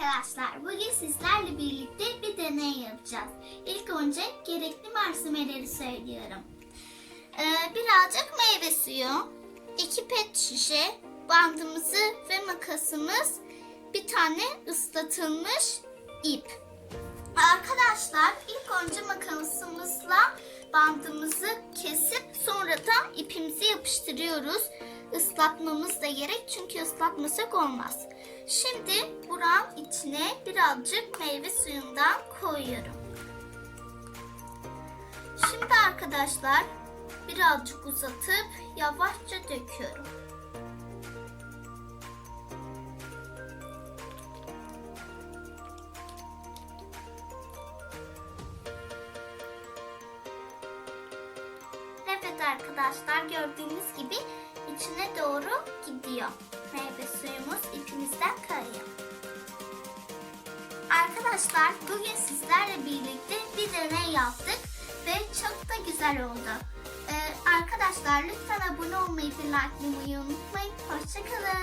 arkadaşlar. Bugün sizlerle birlikte bir deney yapacağız. İlk önce gerekli malzemeleri söylüyorum. Ee, birazcık meyve suyu, iki pet şişe, bandımızı ve makasımız, bir tane ıslatılmış ip. Arkadaşlar ilk önce makasımızla bandımızı kesip sonra da ipimizi yapıştırıyoruz. Islatmamız da gerek çünkü ıslatmasak olmaz. Şimdi buranın içine birazcık meyve suyundan koyuyorum. Şimdi arkadaşlar birazcık uzatıp yavaşça döküyorum. Evet arkadaşlar gördüğünüz gibi Arkadaşlar bugün sizlerle birlikte bir deney yaptık ve çok da güzel oldu. Ee, arkadaşlar lütfen abone olmayı ve likelamayı unutmayın. Hoşçakalın.